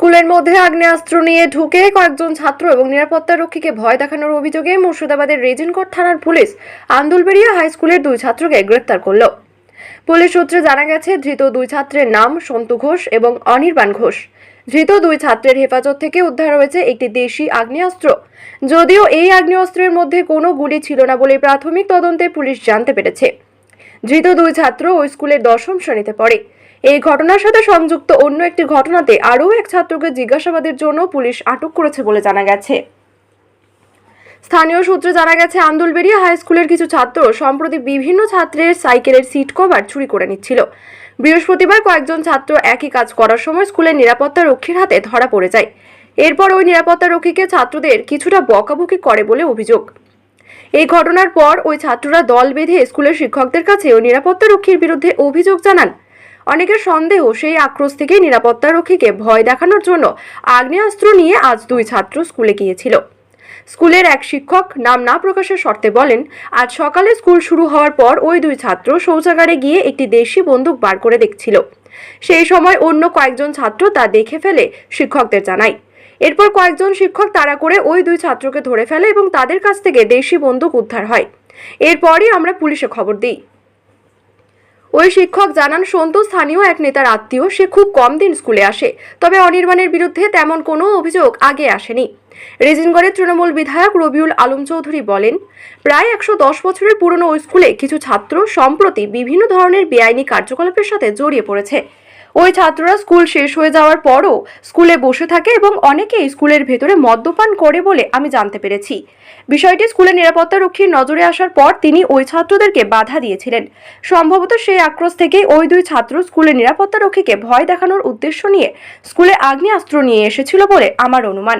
স্কুলের মধ্যে আগ্নেয়াস্ত্র নিয়ে ঢুকে কয়েকজন ছাত্র এবং নিরাপত্তা রক্ষীকে ভয় দেখানোর অভিযোগে মুর্শিদাবাদের রেজিনকোট থানার পুলিশ আন্দুলবেড়িয়া হাই স্কুলের দুই ছাত্রকে গ্রেপ্তার করল। পুলিশ সূত্রে জানা গেছে, ধৃত দুই ছাত্রের নাম সন্তু ঘোষ এবং অনির্বাণ ঘোষ। ধৃত দুই ছাত্রের হেফাজত থেকে উদ্ধার হয়েছে একটি দেশি আগ্নেয়াস্ত্র। যদিও এই আগ্নেয়াস্ত্রের মধ্যে কোনো গুলি ছিল না বলে প্রাথমিক তদন্তে পুলিশ জানতে পেরেছে। ধৃত দুই ছাত্র ওই স্কুলের দশম শ্রেণীতে পড়ে। এই ঘটনার সাথে সংযুক্ত অন্য একটি ঘটনাতে আরও এক ছাত্রকে জিজ্ঞাসাবাদের জন্য পুলিশ আটক করেছে বলে জানা গেছে। স্থানীয় সূত্রে জানা গেছে, আন্দুলবেড়িয়া হাই স্কুলের কিছু ছাত্র সম্প্রতি বিভিন্ন ছাত্রের সাইকেলের সিট কভার চুরি করে নিচ্ছিল। বৃহস্পতিবার কয়েকজন ছাত্র একই কাজ করার সময় স্কুলের নিরাপত্তা রক্ষীর হাতে ধরা পড়ে যায়। এরপর ওই নিরাপত্তা রক্ষীকে ছাত্রদের কিছুটা বকাবকি করে বলে অভিযোগ। এই ঘটনার পর ওই ছাত্ররা দল বেঁধে স্কুলের শিক্ষকদের কাছে ওই নিরাপত্তা রক্ষীর বিরুদ্ধে অভিযোগ জানান। অনেকের সন্দেহ সেই আক্রোশ থেকে নিরাপত্তা রক্ষীকে ভয় দেখানোর জন্য আগ্নেয়াস্ত্র নিয়ে আজ দুই ছাত্র স্কুলে গিয়েছিল। স্কুলের এক শিক্ষক নাম না প্রকাশের শর্তে বলেন, আজ সকালে স্কুল শুরু হওয়ার পর ওই দুই ছাত্র শৌচাগারে গিয়ে একটি দেশি বন্দুক বার করে দেখছিল। সেই সময় অন্য কয়েকজন ছাত্র তা দেখে ফেলে শিক্ষকদের জানায়। এরপর কয়েকজন শিক্ষক তাড়া করে ওই দুই ছাত্রকে ধরে ফেলে এবং তাদের কাছ থেকে দেশি বন্দুক উদ্ধার হয়। এরপরই আমরা পুলিশে খবর দিই। ওই শিক্ষক জানান, সন্তু স্থানীয় এক নেতার আত্মীয়, সে খুব কম দিন স্কুলে আসে, তবে অনির্বাণের বিরুদ্ধে তেমন কোনো অভিযোগ আগে আসেনি। রেজিনগড়ের তৃণমূল বিধায়ক রবিউল আলম চৌধুরী বলেন, প্রায় একশো দশ বছরের পুরনো ওই স্কুলে কিছু ছাত্র সম্প্রতি বিভিন্ন ধরনের বেআইনি কার্যকলাপের সাথে জড়িয়ে পড়েছে। ওই ছাত্ররা স্কুল শেষ হয়ে যাওয়ার পরও স্কুলে বসে থাকে এবং অনেকেই স্কুলের ভেতরে মদ্যপান করে বলে আমি জানতে পেরেছি। বিষয়টি স্কুলের নিরাপত্তা রক্ষীর নজরে আসার পর তিনি ওই ছাত্রদেরকে বাধা দিয়েছিলেন। সম্ভবত সেই আক্রোশ থেকেই ওই দুই ছাত্র স্কুলের নিরাপত্তা রক্ষীকে ভয় দেখানোর উদ্দেশ্য নিয়ে স্কুলে আগ্নেয়াস্ত্র নিয়ে এসেছিল বলে আমার অনুমান।